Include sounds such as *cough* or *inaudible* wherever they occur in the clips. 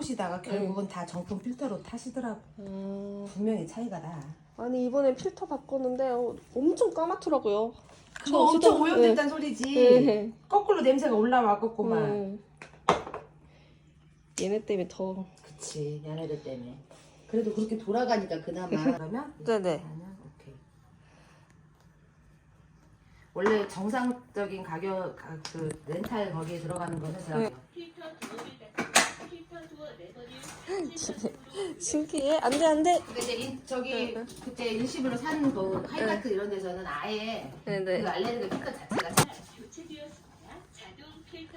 보시다가 결국은 다 정품 필터로 타시더라고. 음, 분명히 차이가 나. 아니 이번에 필터 바꿨는데 어, 엄청 까맣더라고요. 그거 엄청 진짜- 오염됐다는 소리지. 네. 거꾸로 냄새가 올라왔겠구만. 음. 얘네 때문에 더. 그치, 얘네들 때문에. 그래도 그렇게 돌아가니까 그나마. *laughs* 그러면? 네네. 오케이. 원래 정상적인 가격, 가- 그 렌탈 거기에 들어가는 거는 제가 네. *laughs* 신기해. 안 돼 안 돼. 근데 이제 인- 저기 네, 네. 그때 일시불로 사는 거 하이마트 이런 데서는 아예 네네. 그 알레르기 필터 자체가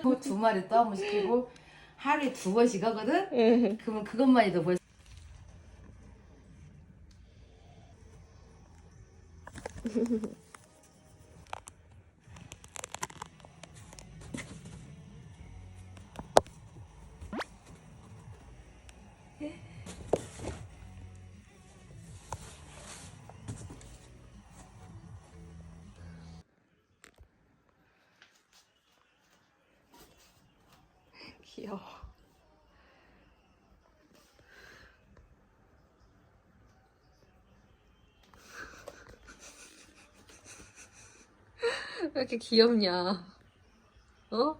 뭐두 마리 또 한 번 시키고 하루에 두 번씩 하거든? 응. 그러면 그것만 해도 벌써 *laughs* 귀여워. *laughs* 왜 이렇게 귀엽냐? 어?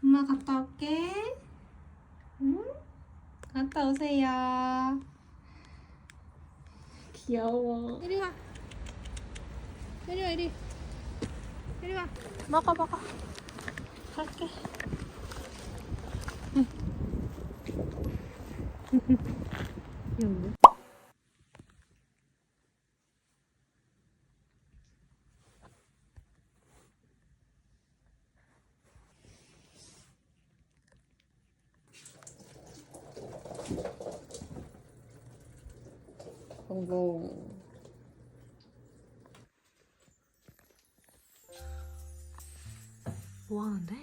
엄마 갔다 올게. 응? 갔다 오세요. 귀여워. 이리 와. 이리 와, 이리. 이리 와. 먹어, 먹어. 갈게. 성공. 뭐 하는데?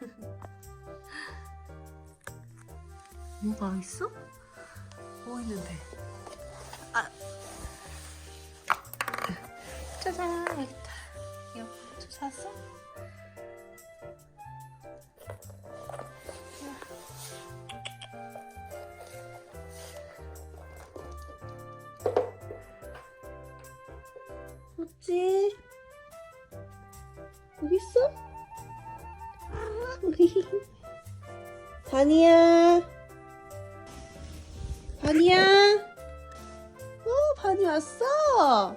*laughs* 뭐가 있어? 뭐 있는데? 아. 짜잔, 샀어? 어찌? 여기 있어? *laughs* 바니야. 바니야. 어, 바니 왔어.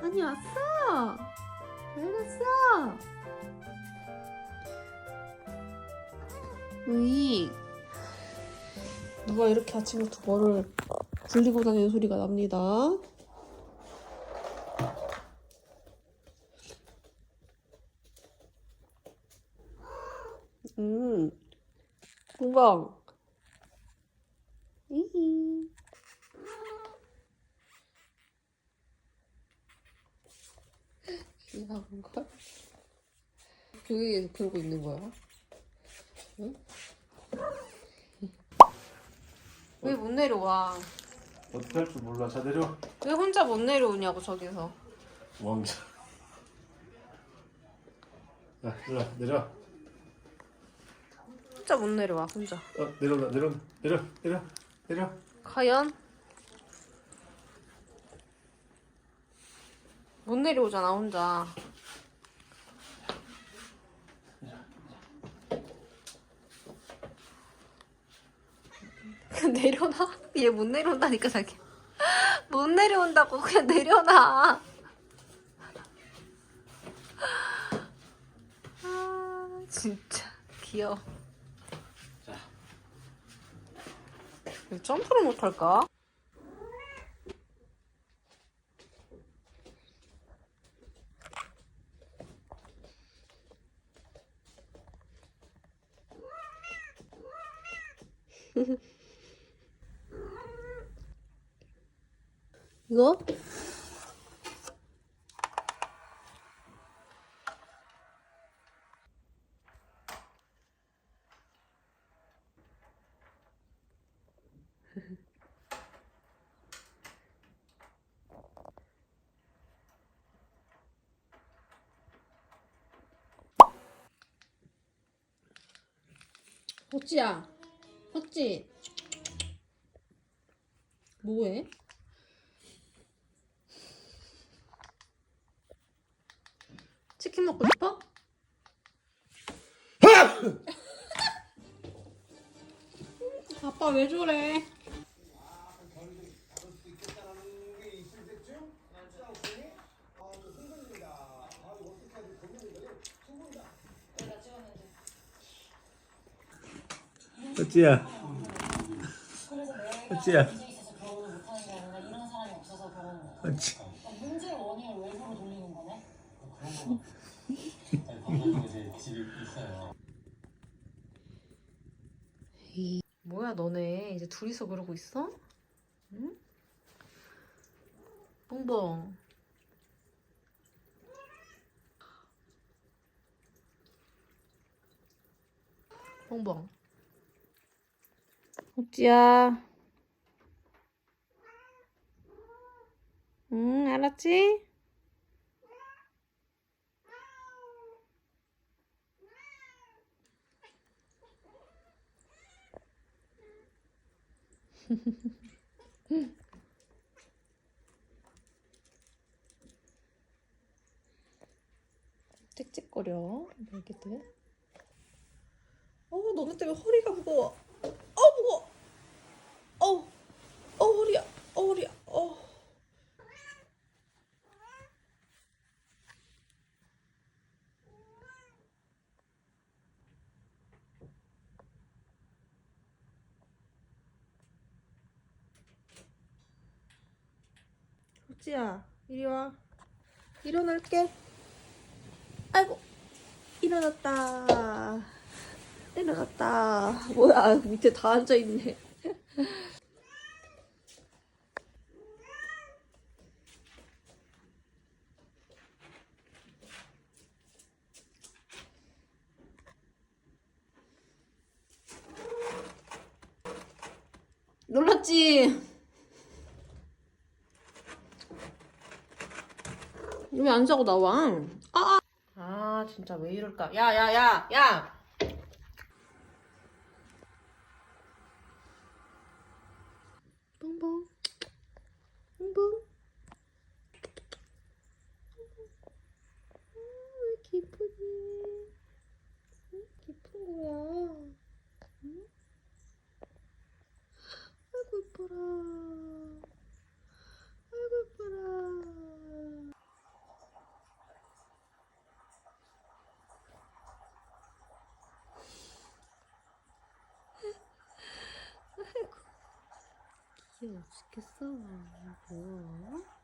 바니 왔어. 잘 갔어. 으이. 누가 이렇게 아침부터 뭐를 굴리고 다니는 소리가 납니다. 음, 공방. 이히. 이상한 걸? 교회에서 그러고 있는 거야? 응? *laughs* 왜 못 내려와? 어떻게 할 줄 몰라. 자 내려. 왜 혼자 못 내려오냐고 저기서. 왕자. 야 일로 와, 내려. 혼자 못 내려와 혼자. 어 내려온다 내려 내려 내려 내려. 과연? 못 내려오잖아 혼자. 그냥 내려놔. 얘 못 내려온다니까 자기. 못 내려온다고 그냥 내려놔. 아 진짜 귀여워. 자. 왜 점프를 못할까? *laughs* 이거 *laughs* 덕지야 덕지 뭐해? 치킨 먹고 싶어? 아빠 왜 저래? 어찌야? 어찌야? 있어서 있어요. 뭐야 너네 이제 둘이서 그러고 있어? 응? 뽕뽕 뽕뽕 옥지야 응 알았지? *laughs* 짹짹거려 애기들 어 너네 때문에 허리가 무거워 어 무거워 어어 어, 허리야 어 허리야 어 옥지야 이리 와. 일어날게. 아이고 일어났다. 일어났다. 뭐야 밑에 다 앉아있네. *laughs* 놀랐지? 왜 안 자고 나와? 아, 아 진짜 왜 이럴까? 야, 야, 야, 야! 뽕뽕, 뽕뽕. 아, 왜 기쁘니? 왜 기쁜 거야? 응? 아이고 이뻐라. 아이고 이뻐라. 귀여워 죽겠어. 뭐야?